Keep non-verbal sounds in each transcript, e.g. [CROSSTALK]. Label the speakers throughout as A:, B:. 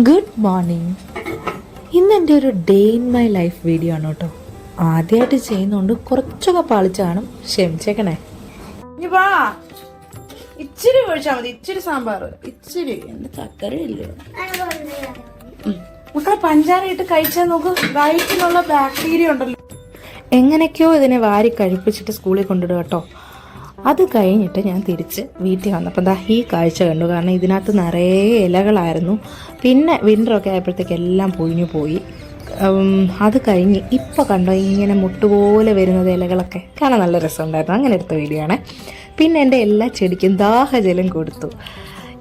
A: Good morning ഇന്ന് എന്റെ ഒരു day in my life video ആണ് കേട്ടോ. ആദ്യമായിട്ട് ചെയ്യുന്നതുകൊണ്ട് കുറച്ചൊക്കെ പാളിച്ച് കാണും. ക്ഷമിച്ചേക്കണേ.
B: വാ. ഇച്ചിരി ഒഴിച്ചാ മതി. ഇച്ചിരി സാമ്പാർ. ഇച്ചിരി. എന്റെ ചക്കരയില്ലേ മക്കളെ പഞ്ചാര ഇട്ട് കഴിച്ചാൽ നോക്ക്. വയറ്റിനുള്ള ബാക്ടീരിയ ഉണ്ടല്ലോ.
A: എങ്ങനെയൊക്കെയോ ഇതിനെ വാരി കഴിപ്പിച്ചിട്ട് സ്കൂളിൽ കൊണ്ടിടുക കേട്ടോ. അത് കഴിഞ്ഞിട്ട് ഞാൻ തിരിച്ച് വീട്ടിൽ വന്നപ്പോൾ ദാ ഈ കാഴ്ച കണ്ടു. കാരണം ഇതിനകത്ത് നിറയെ ഇലകളായിരുന്നു. പിന്നെ വിന്ററൊക്കെ ആയപ്പോഴത്തേക്ക് എല്ലാം പൊഴിഞ്ഞു പോയി. അത് കഴിഞ്ഞ് ഇപ്പോൾ കണ്ടോ ഇങ്ങനെ മുട്ടുപോലെ വരുന്നത് ഇലകളൊക്കെ. കാണാൻ നല്ല രസമുണ്ടായിരുന്നു. അങ്ങനെ എടുത്ത വീഡിയോ ആണ്. പിന്നെ എന്റെ എല്ലാ ചെടിക്കും ദാഹജലം കൊടുത്തു.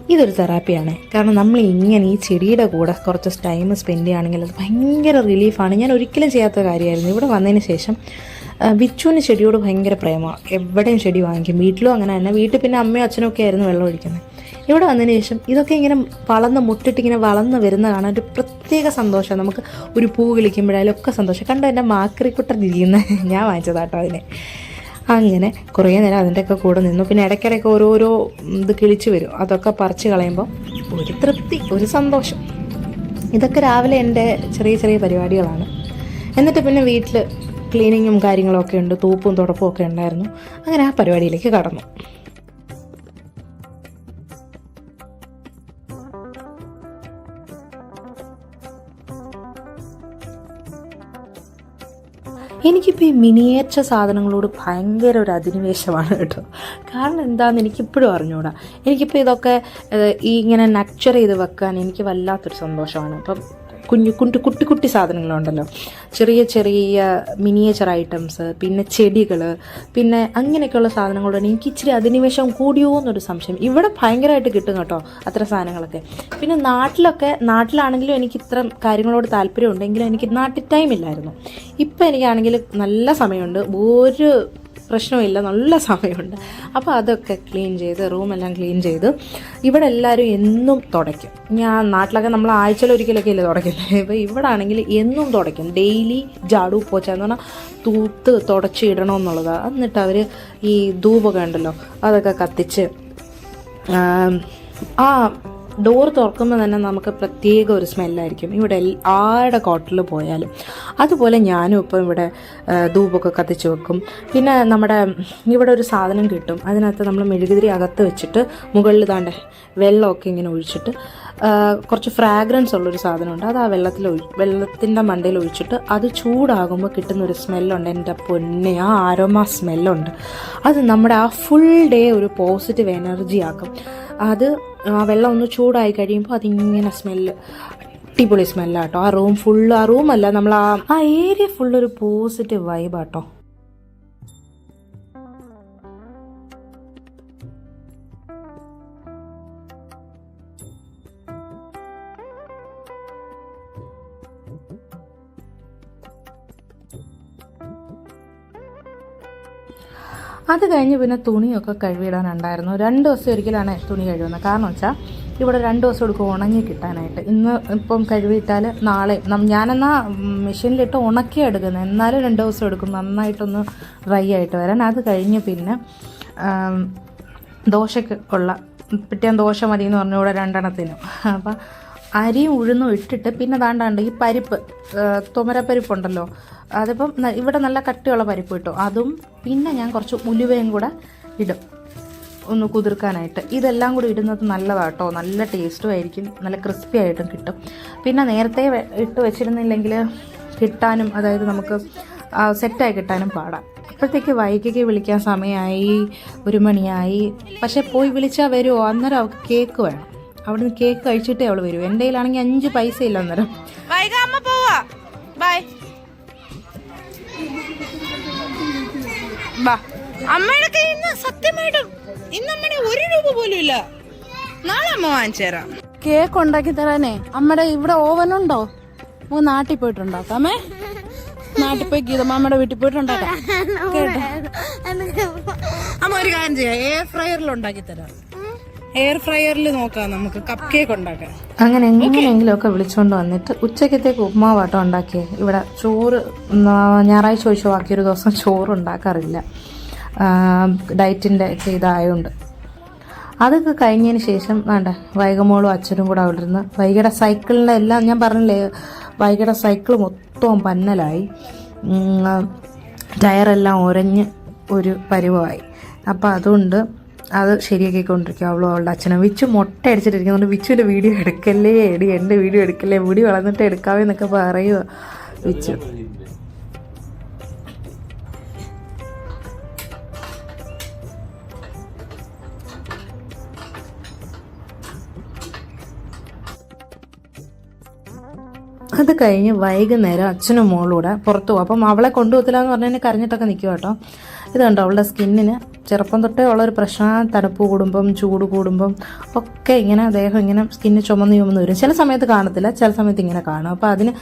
A: ഇതൊരു തെറാപ്പിയാണ് കാരണം നമ്മൾ ഇങ്ങനെ ഈ ചെടിയുടെ കൂടെ കുറച്ച് ടൈം സ്പെൻഡ് ചെയ്യുകയാണെങ്കിൽ അത് ഭയങ്കര റിലീഫാണ് ഞാൻ ഒരിക്കലും ചെയ്യാത്ത കാര്യമായിരുന്നു. ഇവിടെ വന്നതിന് ശേഷം ആ, വിച്ചുവിന് ചെടിയോട് ഭയങ്കര പ്രേമമാണ് എവിടെയും ചെടി വാങ്ങിക്കും. വീട്ടിലും അങ്ങനെ തന്നെ. വീട്ടിൽ പിന്നെ അമ്മയും അച്ഛനും ഒക്കെ ആയിരുന്നു വെള്ളം ഒഴിക്കുന്നത്. ഇവിടെ വന്നതിന് ശേഷം ഇതൊക്കെ ഇങ്ങനെ വളർന്ന് മുട്ടിട്ട് ഇങ്ങനെ വളർന്ന് വരുന്ന കാണാൻ ഒരു പ്രത്യേക സന്തോഷമാണ്. നമുക്ക് ഒരു പൂ കിളിക്കുമ്പോഴായാലും ഒക്കെ സന്തോഷം. കണ്ടോ എന്റെ മാക്രിക്കുട്ടൻ ഇരിക്കുന്ന? [LAUGHS] ഞാൻ വാങ്ങിച്ചതാട്ടോ അതിനെ. അങ്ങനെ കുറേ നേരം അതിന്റെയൊക്കെ കൂടെ നിന്നു. പിന്നെ ഇടയ്ക്കിടയ്ക്ക് ഓരോരോ ഇത് കിളിച്ച് വരും. അതൊക്കെ പറിച്ച് കളയുമ്പോൾ ഒരു തൃപ്തി ഒരു സന്തോഷം. ഇതൊക്കെ രാവിലെ എന്റെ ചെറിയ ചെറിയ പരിപാടികളാണ്. എന്നിട്ട് പിന്നെ വീട്ടിൽ ക്ലീനിങ്ങും കാര്യങ്ങളൊക്കെ ഉണ്ട് തൂപ്പും തുടപ്പും ഒക്കെ ഉണ്ടായിരുന്നു. അങ്ങനെ ആ പരിപാടിയിലേക്ക് കടന്നു. എനിക്കിപ്പോൾ ഈ മിനിയേച്ച സാധനങ്ങളോട് ഭയങ്കര ഒരു അധിനിവേശമാണ് കേട്ടോ. കാരണം എന്താണെന്ന് എനിക്കിപ്പോഴും അറിഞ്ഞൂടാ. എനിക്കിപ്പോൾ ഇതൊക്കെ ഈ ഇങ്ങനെ നക്ചർ ചെയ്ത് വെക്കാൻ എനിക്ക് വല്ലാത്തൊരു സന്തോഷമാണ്. അപ്പം കുഞ്ഞു കുട്ടി കുട്ടി കുട്ടി സാധനങ്ങളുണ്ടല്ലോ. ചെറിയ ചെറിയ മിനിയേച്ചർ ഐറ്റംസ് പിന്നെ ചെടികൾ പിന്നെ അങ്ങനെയൊക്കെയുള്ള സാധനങ്ങളോടാണ് എനിക്ക് ഇച്ചിരി അധിനിവേശം കൂടിയോ എന്നൊരു സംശയം. ഇവിടെ ഭയങ്കരമായിട്ട് കിട്ടും കേട്ടോ അത്ര സാധനങ്ങളൊക്കെ. പിന്നെ നാട്ടിലൊക്കെ നാട്ടിലാണെങ്കിലും എനിക്ക് ഇത്ര കാര്യങ്ങളോട് താല്പര്യം ഉണ്ടെങ്കിലും എനിക്ക് നാട്ടിൽ ടൈം ഇല്ലായിരുന്നു. ഇപ്പം എനിക്കാണെങ്കിൽ നല്ല സമയമുണ്ട്. ഒരു പ്രശ്നമില്ല നല്ല സമയമുണ്ട്. അപ്പോൾ അതൊക്കെ ക്ലീൻ ചെയ്ത് റൂമെല്ലാം ക്ലീൻ ചെയ്ത് ഇവിടെ എല്ലാവരും എന്നും തുടയ്ക്കും. ഞാൻ നാട്ടിലൊക്കെ നമ്മൾ ആഴ്ചയിൽ ഒരിക്കലൊക്കെ ഇല്ല തുടയ്ക്കുന്നത് [LAUGHS] ഇപ്പോൾ ഇവിടെ ആണെങ്കിൽ എന്നും തുടയ്ക്കും. ഡെയിലി ജാടു പോച്ച എന്ന് പറഞ്ഞാൽ തൂത്ത് തുടച്ച് ഇടണമെന്നുള്ളതാണ് എന്നിട്ട് അവർ ഈ ധൂപൊക്കെ ഉണ്ടല്ലോ അതൊക്കെ കത്തിച്ച് ആ ഡോർ തുറക്കുമ്പോൾ തന്നെ നമുക്ക് പ്രത്യേക ഒരു സ്മെല്ലായിരിക്കും. ഇവിടെ ആരുടെ കോട്ടിൽ പോയാലും. അതുപോലെ ഞാനും ഇപ്പം ഇവിടെ ധൂപൊക്കെ കത്തിച്ച് വെക്കും. പിന്നെ നമ്മുടെ ഇവിടെ ഒരു സാധനം കിട്ടും. അതിനകത്ത് നമ്മൾ മെഴുകുതിരി അകത്ത് വെച്ചിട്ട് മുകളിൽ താണ്ടെ വെള്ളമൊക്കെ ഇങ്ങനെ ഒഴിച്ചിട്ട് കുറച്ച് ഫ്രാഗ്രൻസ് ഉള്ളൊരു സാധനമുണ്ട്. അത് ആ വെള്ളത്തിൽ വെള്ളത്തിന്റെ മണ്ടയിൽ ഒഴിച്ചിട്ട് അത് ചൂടാകുമ്പോൾ കിട്ടുന്ന ഒരു സ്മെല്ലുണ്ട്. എന്റെ പൊന്നെ ആ ആരോമ സ്മെല്ലുണ്ട് അത് നമ്മുടെ ആ ഫുൾ ഡേ ഒരു പോസിറ്റീവ് എനർജി ആക്കും. അത് ആ വെള്ളം ഒന്ന് ചൂടായി കഴിയുമ്പോൾ അതിങ്ങനെ സ്മെല്ല് അടിപൊളി സ്മെല്ലാട്ടോ ആ റൂം ഫുള്ള് ആ റൂമല്ല നമ്മൾ ആ ആ ഏരിയ ഫുള്ളൊരു പോസിറ്റീവ് വൈബാട്ടോ അത് കഴിഞ്ഞ് പിന്നെ തുണിയൊക്കെ കഴുകിയിടാനുണ്ടായിരുന്നു. രണ്ട് ദിവസം ഒരിക്കലാണ് തുണി കഴുകുന്നത്. കാരണം വെച്ചാൽ ഇവിടെ രണ്ട് ദിവസം എടുക്കും ഉണങ്ങി കിട്ടാനായിട്ട്. ഇന്ന് ഇപ്പം കഴുകിയിട്ടാൽ നാളെ ഞാനെന്നാ മെഷീനിലിട്ട് ഉണക്കി എടുക്കുന്നത്. എന്നാലും രണ്ട് ദിവസം എടുക്കും. നന്നായിട്ടൊന്ന് ഡ്രൈ ആയിട്ട് വരാൻ. അത് കഴിഞ്ഞ് പിന്നെ ദോശക്കുള്ള ഉള്ള ദോശ മതി എന്ന് പറഞ്ഞു ഇവിടെ രണ്ടെണ്ണത്തിനും. അപ്പം അരിയും ഉഴുന്നും ഇട്ടിട്ട് പിന്നെ താണ്ടാണ്ട് ഈ പരിപ്പ് തുമരപ്പരിപ്പുണ്ടല്ലോ. അതിപ്പം ഇവിടെ നല്ല കട്ടിയുള്ള പരിപ്പ് കിട്ടും. അതും പിന്നെ ഞാൻ കുറച്ച് ഉലുവയും കൂടെ ഇടും. ഒന്ന് കുതിർക്കാനായിട്ട്. ഇതെല്ലാം കൂടി ഇടുന്നത് നല്ലതാട്ടോ. നല്ല ടേസ്റ്റും ആയിരിക്കും. നല്ല ക്രിസ്പി ആയിട്ടും കിട്ടും. പിന്നെ നേരത്തെ ഇട്ട് വെച്ചിരുന്നില്ലെങ്കിൽ കിട്ടാനും അതായത് നമുക്ക് സെറ്റായി കിട്ടാനും പാടാം. അപ്പോഴത്തേക്ക് വൈകിക്ക് വിളിക്കാൻ സമയമായി ഒരു മണിയായി. പക്ഷെ പോയി വിളിച്ചാൽ വരുമോ അന്നേരം അവൾക്ക് കേക്ക് വേണം. അവിടുന്ന് കേക്ക് കഴിച്ചിട്ടേ അവൾ വരൂ. എന്റെ കയ്യിലാണെങ്കിൽ അഞ്ച് പൈസ ഇല്ല അന്നേരം.
B: പോവാ. ബൈ. ബാ. അമ്മയുടെ കയ്യിൽ നിന്ന് സത്യമായിട്ടും ഇന്ന് അമ്മയുടെ ഒരു രൂപ പോലും ഇല്ല. നാളെ അമ്മ വാങ്ങിച്ചു തരാം.
C: കേക്ക് ഉണ്ടാക്കി തരാനേ. അമ്മയുടെ ഇവിടെ ഓവൻ ഉണ്ടോ? നമുക്ക് നാട്ടിൽ പോയിട്ട് ഉണ്ടാക്കാമേ നാട്ടിൽ പോയി ഗീതമാമ്മയുടെ വീട്ടിൽ പോയിട്ട് ഉണ്ടാക്കാം കേട്ടോ.
B: അമ്മ ഒരു കാര്യം ചെയ്യാം. എയർ ഫ്രയറിൽ ഉണ്ടാക്കി തരാം. എയർ ഫ്രയറിൽ നോക്കാം നമുക്ക് കപ്പ് കേക്ക് ഉണ്ടാക്കാം
A: അങ്ങനെ എങ്ങനെയെങ്കിലും ഒക്കെ വിളിച്ചുകൊണ്ട് വന്നിട്ട് ഉച്ചക്കത്തേക്ക് ഉപ്മാവാട്ടം ഉണ്ടാക്കിയത് ഇവിടെ ചോറ് ഞായറാഴ്ച ഒഴിച്ച് ബാക്കിയൊരു ദിവസം ചോറ് ഉണ്ടാക്കാറില്ല. ഡയറ്റിന്റെ ഒക്കെ ഇതായതുകൊണ്ട് അതൊക്കെ കഴിഞ്ഞതിന് ശേഷം വേണ്ട വൈകമോളും അച്ഛനും കൂടെ അവിടെ ഇരുന്ന് വൈകിയുടെ സൈക്കിളിന്റെ എല്ലാം ഞാൻ പറഞ്ഞില്ലേ വൈകിയുടെ സൈക്കിൾ മൊത്തവും പന്നലായി. ടയറെല്ലാം ഉരഞ്ഞ് ഒരു പരിവമായി അപ്പോൾ അതുകൊണ്ട് അത് ശരിയാക്കിക്കൊണ്ടിരിക്കുക അവളും അവളുടെ അച്ഛനും വിച്ചു മുട്ട അടിച്ചിട്ടിരിക്കുന്നുണ്ട് വിച്ചുവിന്റെ വീഡിയോ എടുക്കല്ലേ എടി എന്റെ വീഡിയോ എടുക്കല്ലേ മുടി വളർന്നിട്ട് എടുക്കാവേ എന്നൊക്കെ പറയുക വിച്ചു. അത് കഴിഞ്ഞ് വൈകുന്നേരം അച്ഛനും മോളൂടെ പുറത്തു പോകും അപ്പം അവളെ കൊണ്ടുപോകത്തില്ല എന്ന് പറഞ്ഞാൽ കരഞ്ഞിട്ടൊക്കെ നിൽക്കും കേട്ടോ. ഇത് കണ്ടോ അവളുടെ സ്കിന്നിന് ചെറുപ്പം തൊട്ടേ ഉള്ളൊരു പ്രശ്നം തണുപ്പ് കൂടുമ്പം ചൂട് കൂടുമ്പം ഒക്കെ ഇങ്ങനെ ദേഹം ഇങ്ങനെ സ്കിന്ന് ചുമന്ന് ചുമന്ന് വരും. ചില സമയത്ത് കാണത്തില്ല ചില സമയത്ത് ഇങ്ങനെ കാണും. അപ്പോൾ അതിന്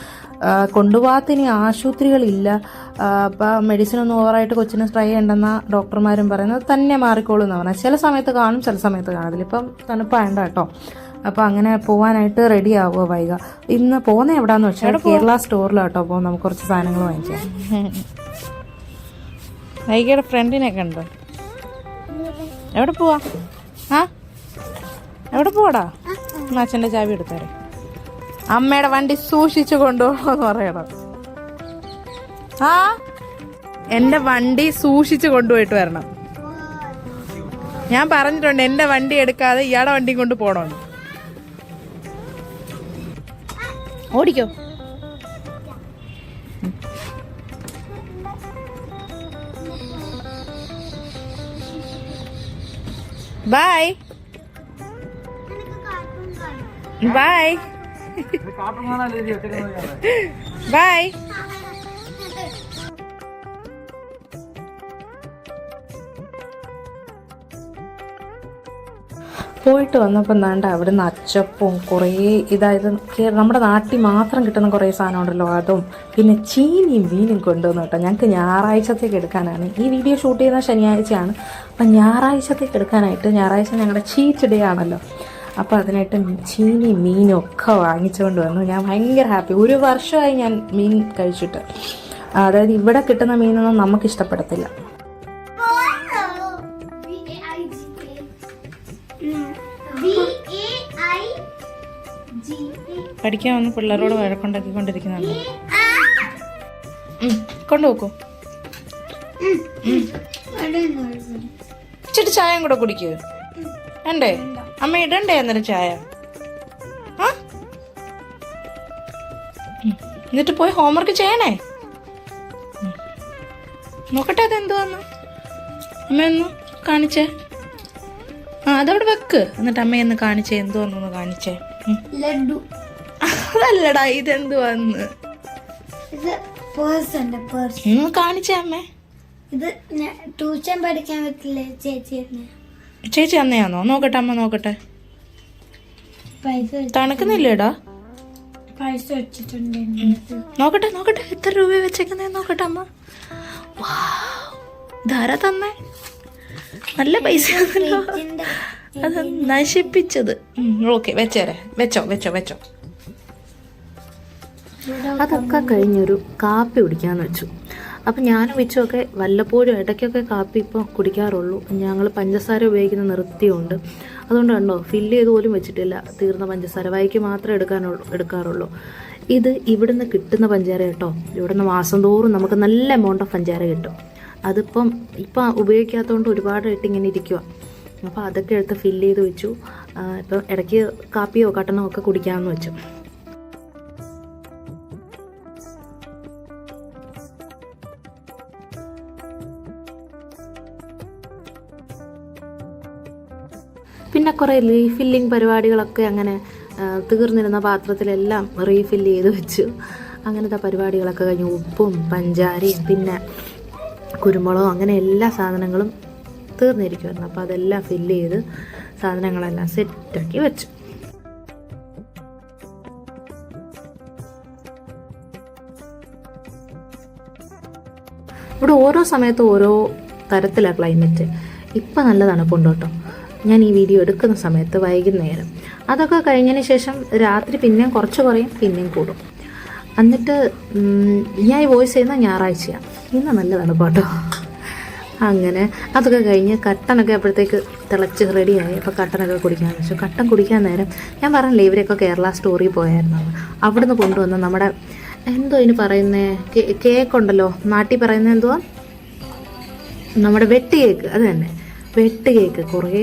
A: കൊണ്ടുപോകാത്ത ഇനി ആശുപത്രികളില്ല. അപ്പോൾ മെഡിസിൻ ഒന്നും ഓവറായിട്ട് കൊച്ചിന് ട്രൈ ചെയ്യണ്ടെന്ന ഡോക്ടർമാരും പറയുന്നത്. തന്നെ മാറിക്കോളും എന്ന് പറഞ്ഞാൽ ചില സമയത്ത് കാണും ചില സമയത്ത് കാണത്തില്ല. ഇപ്പം തണുപ്പായണ്ട കേട്ടോ അപ്പോൾ അങ്ങനെ പോകാനായിട്ട് റെഡി ആവുക വൈക. ഇന്ന് പോകുന്ന എവിടാന്ന് വെച്ചാൽ കേരള സ്റ്റോറിലാട്ടോ അപ്പോൾ നമുക്ക് കുറച്ച് സാധനങ്ങൾ വാങ്ങിക്കാം
C: വൈകിയുടെ ഫ്രണ്ടിനെ കണ്ടോ? എവിടെ പോവാ? ആ? എവിടെ പോവാടാ? അച്ഛന്റെ ചാവി എടുത്തേരെ. അമ്മയുടെ വണ്ടി സൂക്ഷിച്ചു കൊണ്ടുപോകണമെന്ന് പറയണം. ആ? എന്റെ വണ്ടി സൂക്ഷിച്ചു കൊണ്ടുപോയിട്ട് വരണം. ഞാൻ പറഞ്ഞിട്ടുണ്ട് എന്റെ വണ്ടി എടുക്കാതെ ഇയാളെ വണ്ടി കൊണ്ട് പോകണമെന്ന്. ഓടിക്കോ. ബൈ ബൈ ബൈ
A: പോയിട്ട് വന്നപ്പോൾ നാണ്ട അവിടുന്ന് അച്ചപ്പും കുറേ ഇതായത് നമ്മുടെ നാട്ടിൽ മാത്രം കിട്ടുന്ന കുറേ സാധനം ഉണ്ടല്ലോ അതും. പിന്നെ ചീനിയും മീനും കൊണ്ടുവന്നു കേട്ടോ. ഞങ്ങൾക്ക് ഞായറാഴ്ചത്തേക്ക് എടുക്കാനാണ്. ഈ വീഡിയോ ഷൂട്ട് ചെയ്യുന്ന ശനിയാഴ്ചയാണ്. അപ്പം ഞായറാഴ്ചത്തേക്ക് എടുക്കാനായിട്ട് ഞായറാഴ്ച ഞങ്ങളുടെ ചീറ്റ് ഡേ ആണല്ലോ. അപ്പോൾ അതിനായിട്ട് ചീനി മീനും ഒക്കെ വാങ്ങിച്ചുകൊണ്ട് വന്നു. ഞാൻ ഭയങ്കര ഹാപ്പി ഒരു വർഷമായി ഞാൻ മീൻ കഴിച്ചിട്ട്. അതായത് ഇവിടെ കിട്ടുന്ന മീനൊന്നും നമുക്ക് ഇഷ്ടപ്പെടത്തില്ല.
C: പഠിക്കാൻ വന്ന് പിള്ളേരോട് വഴക്കുണ്ടാക്കിക്കൊണ്ടിരിക്കുന്നുണ്ട്. കൊണ്ടുപോക്കോ. ഇച്ചിട്ട് ചായയും കൂടെ കുടിക്കൂ. വേണ്ടേ? അമ്മ ഇടണ്ടേ അന്നേരം ചായ? ആ? എന്നിട്ട് പോയി ഹോംവർക്ക് ചെയ്യണേ. നോക്കട്ടെ അതെന്തുവാന്ന്? അമ്മ ഒന്ന് കാണിച്ചേ. ആ അതവിടെ വെക്ക്. എന്നിട്ട് അമ്മയൊന്ന് കാണിച്ചേ എന്തുവാന്നൊന്ന് കാണിച്ചേ.
D: ലഡു.
C: അതല്ലടാ ഇതെന്തുവാന്ന്
D: ഇത് പേഴ്സ്
C: കാണിച്ചേ അമ്മേ.
D: ഇത് ട്യൂഷൻ പഠിക്കാൻ പറ്റില്ല ചേച്ചി
C: ചേച്ചി അന്നയാന്നോ? നോക്കട്ടെ അമ്മ നോക്കട്ടെ. തണുക്കുന്നില്ലേടാ?
D: പൈസ വെച്ചിട്ടുണ്ട്.
C: നോക്കട്ടെ നോക്കട്ടെ എത്ര രൂപ വെച്ചേക്കുന്നേ നോക്കട്ടെ അമ്മ. ധാര തന്നേ? നല്ല പൈസ അത് നശിപ്പിച്ചത്. ഓക്കെ വെച്ചേരെ. വെച്ചോ വെച്ചോ വെച്ചോ.
A: അതൊക്കെ കഴിഞ്ഞൊരു കാപ്പി കുടിക്കാന്ന് വെച്ചു. അപ്പം ഞാനും വെച്ചൊക്കെ വല്ലപ്പോഴും ഇടയ്ക്കൊക്കെ കാപ്പി ഇപ്പോൾ കുടിക്കാറുള്ളൂ. ഞങ്ങൾ പഞ്ചസാര ഉപയോഗിക്കുന്ന നിർത്തിയുണ്ട് അതുകൊണ്ട് കണ്ടോ ഫില്ല് ചെയ്ത് പോലും വെച്ചിട്ടില്ല. തീർന്ന പഞ്ചസാര വൈക്ക് മാത്രമേ എടുക്കാനുള്ളൂ എടുക്കാറുള്ളൂ. ഇത് ഇവിടുന്ന് കിട്ടുന്ന പഞ്ചാര കേട്ടോ. ഇവിടുന്ന് മാസം തോറും നമുക്ക് നല്ല എമൗണ്ട് ഓഫ് പഞ്ചാര കിട്ടും. അതിപ്പം ഇപ്പം ഉപയോഗിക്കാത്തതുകൊണ്ട് ഒരുപാടായിട്ട് ഇങ്ങനെ ഇരിക്കുക അപ്പോൾ അതൊക്കെ എടുത്ത് ഫില്ല് ചെയ്ത് വെച്ചു. ഇപ്പം ഇടയ്ക്ക് കാപ്പിയോ കട്ടനോ ഒക്കെ കുടിക്കാമെന്ന് വെച്ചു. കുറേ റീഫില്ലിംഗ് പരിപാടികളൊക്കെ അങ്ങനെ തീർന്നിരുന്ന പാത്രത്തിലെല്ലാം റീഫില്ല് ചെയ്ത് വെച്ചു. അങ്ങനത്തെ പരിപാടികളൊക്കെ കഴിഞ്ഞു. ഉപ്പും പഞ്ചാരയും പിന്നെ കുരുമുളകും അങ്ങനെ എല്ലാ സാധനങ്ങളും തീർന്നിരിക്കുമായിരുന്നു അപ്പോൾ അതെല്ലാം ഫില്ല് ചെയ്ത് സാധനങ്ങളെല്ലാം സെറ്റാക്കി വെച്ചു. ഇവിടെ ഓരോ സമയത്തും ഓരോ തരത്തിലാണ് ക്ലൈമറ്റ്. ഇപ്പം നല്ല തണുപ്പുണ്ട് കേട്ടോ ഞാൻ ഈ വീഡിയോ എടുക്കുന്ന സമയത്ത് വൈകുന്നേരം. അതൊക്കെ കഴിഞ്ഞതിന് ശേഷം രാത്രി പിന്നെയും കുറച്ച് കുറയും പിന്നെയും കൂടും. എന്നിട്ട് ഞാൻ ഈ വോയിസ് ചെയ്യുന്ന ഞായറാഴ്ചയാണ് ഇന്ന് നല്ല തണുപ്പാട്ടോ അങ്ങനെ അതൊക്കെ കഴിഞ്ഞ് കട്ടനൊക്കെ അപ്പോഴത്തേക്ക് തിളച്ച് റെഡിയായി. അപ്പോൾ കട്ടനൊക്കെ കുടിക്കാൻ വെച്ചു. കട്ടൻ കുടിക്കാൻ നേരം ഞാൻ പറഞ്ഞില്ലേ ഇവരൊക്കെ കേരള സ്റ്റോറിൽ പോയായിരുന്നു. അവിടുന്ന് കൊണ്ടുവന്ന നമ്മുടെ എന്തോ ഇതിന് പറയുന്നേ കേക്ക് ഉണ്ടല്ലോ നാട്ടിൽ പറയുന്നത് എന്തുവാ നമ്മുടെ വെട്ട് കേക്ക്. അത് തന്നെ. വെട്ട് കേക്ക്. കുറേ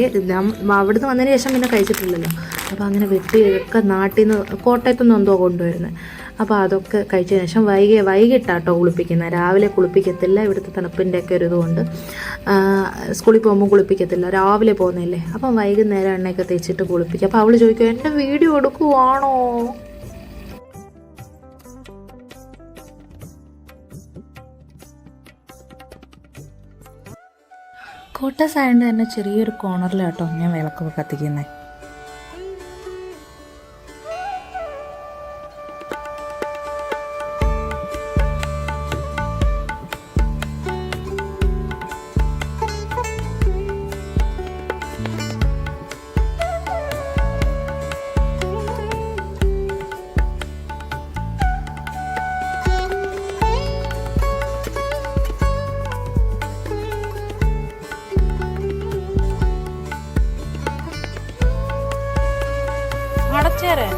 A: അവിടുന്ന് വന്നതിന് ശേഷം പിന്നെ കഴിച്ചിട്ടില്ലല്ലോ. അപ്പോൾ അങ്ങനെ വെട്ട് കേക്കൊക്കെ നാട്ടിൽ നിന്ന് കോട്ടയത്തു നിന്ന് എന്തോ കൊണ്ടുവരുന്നത് അപ്പോൾ അതൊക്കെ കഴിച്ചതിന് ശേഷം വൈകി വൈകിട്ടാട്ടോ കുളിപ്പിക്കുന്നത് രാവിലെ കുളിപ്പിക്കത്തില്ല ഇവിടുത്തെ തണുപ്പിന്റെയൊക്കെ ഒരു ഇതുകൊണ്ട്. സ്കൂളിൽ പോകുമ്പോൾ കുളിപ്പിക്കത്തില്ല. രാവിലെ പോകുന്നില്ലേ അപ്പം വൈകുന്നേരം എണ്ണയൊക്കെ തേച്ചിട്ട് കുളിപ്പിക്കും. അപ്പോൾ അവൾ ചോദിക്കും എന്റെ വീഡിയോ എടുക്കുവാണോ? കോട്ടസ് ആയതുകൊണ്ട് തന്നെ ചെറിയൊരു കോർണറിലാട്ടോ ഞാൻ വിളക്കൊക്കെ കത്തിക്കുന്നത്
C: അടച്ചേരെ.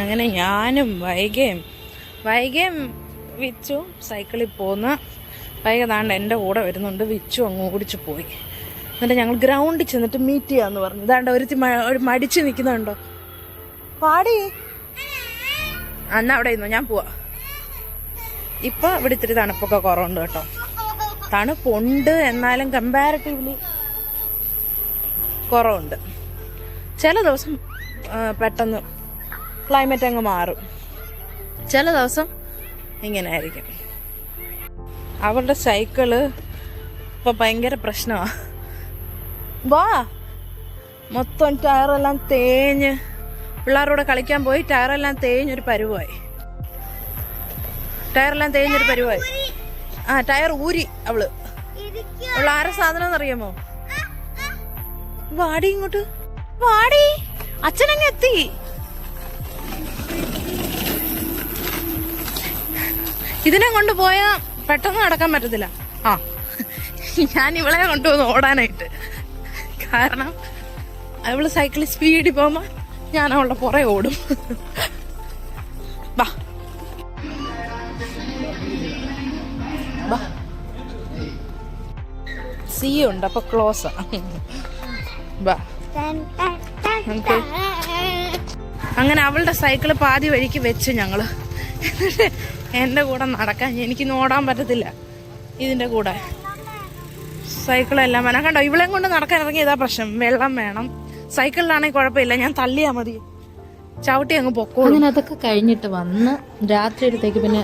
C: അങ്ങനെ ഞാനും വൈകയും വൈകയും വിച്ചു സൈക്കിളിൽ പോകുന്ന വൈകതാണ്ട് എന്റെ കൂടെ വരുന്നുണ്ട്. വിച്ചു അങ്ങ് ഓടിച്ചു പോയി. എന്നിട്ട് ഞങ്ങൾ ഗ്രൗണ്ടിൽ ചെന്നിട്ട് മീറ്റ് ചെയ്യാന്ന് പറഞ്ഞു. ഇതാണ്ട് ഒരു മടിച്ച് നിൽക്കുന്നുണ്ടോ പാടി. അന്ന് അവിടെ ഇരുന്നു ഞാൻ പോവാ. ഇപ്പൊ ഇവിടെ ഇത്തിരി തണുപ്പൊക്കെ കുറവുണ്ട് കേട്ടോ. തണുപ്പുണ്ട് എന്നാലും കമ്പാരിറ്റീവ്ലി കുറവുണ്ട്. ചില ദിവസം പെട്ടെന്ന് ക്ലൈമറ്റ് അങ്ങ് മാറും. ചില ദിവസം ഇങ്ങനെ ആയിരിക്കും. അവളുടെ സൈക്കിൾ ഇപ്പൊ ഭയങ്കര പ്രശ്നമാ. വാ. മൊത്തം ടയറെല്ലാം തേഞ്ഞ് പിള്ളേരോടെ കളിക്കാൻ പോയി ടയറെല്ലാം തേഞ്ഞൊരു പരുവായി. ടയറെല്ലാം തേഞ്ഞൊരു പരുവായി. ആ ടയർ ഊരി അവൾ. അവൾ ആരെ സാധനം എന്നറിയാമോ വാടി ഇങ്ങോട്ട്. വാടി. അച്ഛനങ്ങ് എത്തി. ഇതിനെ കൊണ്ടുപോയാ പെട്ടെന്ന് നടക്കാൻ പറ്റത്തില്ല. ആ ഞാൻ ഇവളെ കൊണ്ടുവന്ന് ഓടാനായിട്ട്. കാരണം അവൾ സൈക്കിളിൽ സ്പീഡിൽ പോകുമ്പോ ഞാൻ അവളുടെ പുറകെ ഓടും. വാ. സി ഉണ്ട് അപ്പൊ ക്ലോസ് വാ. അങ്ങനെ അവളുടെ സൈക്കിൾ പാതി വഴിക്ക് വെച്ച് ഞങ്ങൾ. എന്നിട്ട് എന്റെ കൂടെ നടക്കാൻ എനിക്കിന്ന് ഓടാൻ പറ്റത്തില്ല. ഇതിന്റെ കൂടെ. സൈക്കിളെല്ലാം വേണം. കണ്ടോ ഇവളെയും കൊണ്ട് നടക്കാൻ ഇറങ്ങിയതാ പ്രശ്നം. വെള്ളം വേണം. സൈക്കിളിലാണെങ്കിൽ കുഴപ്പമില്ല. ഞാൻ തള്ളിയാ മതി. ചവിട്ടി അങ്ങ് പൊക്കോ
A: അങ്ങനെ അതൊക്കെ കഴിഞ്ഞിട്ട് വന്ന് രാത്രിയടുത്തേക്ക് പിന്നെ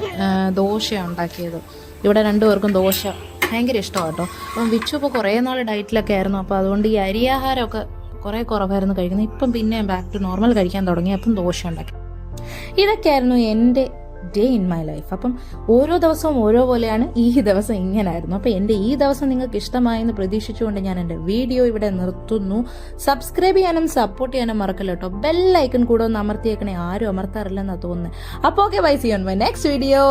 A: ദോശ ഉണ്ടാക്കിയത്. ഇവിടെ രണ്ടുപേർക്കും ദോശ ഭയങ്കര ഇഷ്ടമാണ് കേട്ടോ. അപ്പം വിച്ചു ഇപ്പോൾ കുറേ നാൾ ഡയറ്റിലൊക്കെ ആയിരുന്നു. അപ്പോൾ അതുകൊണ്ട് ഈ അരിയാഹാരമൊക്കെ കുറേ കുറവായിരുന്നു കഴിക്കുന്നത്. ഇപ്പം പിന്നെ ബാക്ക് ടു നോർമൽ കഴിക്കാൻ തുടങ്ങി. അപ്പം ദോശ ഉണ്ടാക്കി. ഇതൊക്കെയായിരുന്നു എന്റെ ഡേ ഇൻ മൈ ലൈഫ് അപ്പം ഓരോ ദിവസവും ഓരോ പോലെയാണ് ഈ ദിവസം ഇങ്ങനായിരുന്നു. അപ്പോൾ എന്റെ ഈ ദിവസം നിങ്ങൾക്ക് ഇഷ്ടമായെന്ന് പ്രതീക്ഷിച്ചുകൊണ്ട് ഞാൻ എന്റെ വീഡിയോ ഇവിടെ നിർത്തുന്നു. സബ്സ്ക്രൈബ് ചെയ്യാനും സപ്പോർട്ട് ചെയ്യാനും മറക്കല്ല കേട്ടോ. ബെല്ലൈക്കൺ കൂടെ ഒന്ന് അമർത്തിയേക്കണേ. ആരും അമർത്താറില്ലെന്നാണ് തോന്നുന്നത് അപ്പോൾ okay bye see on my next video